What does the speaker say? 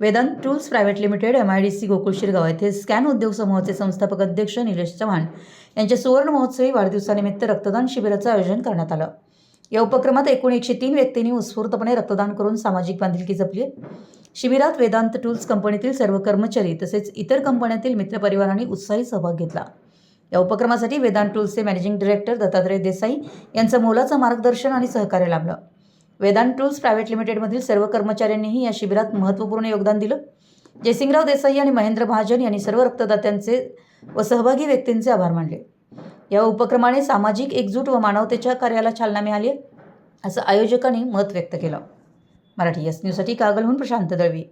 Vedant tools private limited M I D C Gokul Shirgaon येथे scan उद्योग समूहाचे संस्थापक अध्यक्ष निलेश चव्हाण यांच्या सुवर्ण महोत्सवी वाढदिवसानिमित्त रक्तदान शिबिराचं आयोजन करण्यात आलं. या उपक्रमात एकूण एकशे तीन व्यक्तींनी उत्स्फूर्तपणे रक्तदान करून सामाजिक बांधिलकी जपली. शिबिरात वेदांत टूल्स कंपनीतील सर्व कर्मचारी तसेच इतर कंपन्यातील मित्रपरिवारांनी उत्साही सहभाग घेतला. या उपक्रमासाठी वेदांत टूल्सचे मॅनेजिंग डिरेक्टर दत्तात्रय देसाई यांचं मोलाचं मार्गदर्शन आणि सहकार्य लाभलं. वेदांत टूल्स प्रायव्हेट लिमिटेडमधील सर्व कर्मचाऱ्यांनीही या शिबिरात महत्त्वपूर्ण योगदान दिलं. जयसिंगराव देसाई आणि महेंद्र महाजन यांनी सर्व रक्तदात्यांचे व सहभागी व्यक्तींचे आभार मानले. या उपक्रमाने सामाजिक एकजूट व मानवतेच्या कार्याला चालना मिळाली असं आयोजकांनी मत व्यक्त केलं. मराठी यस न्यूजसाठी कागलहून प्रशांत दळवी.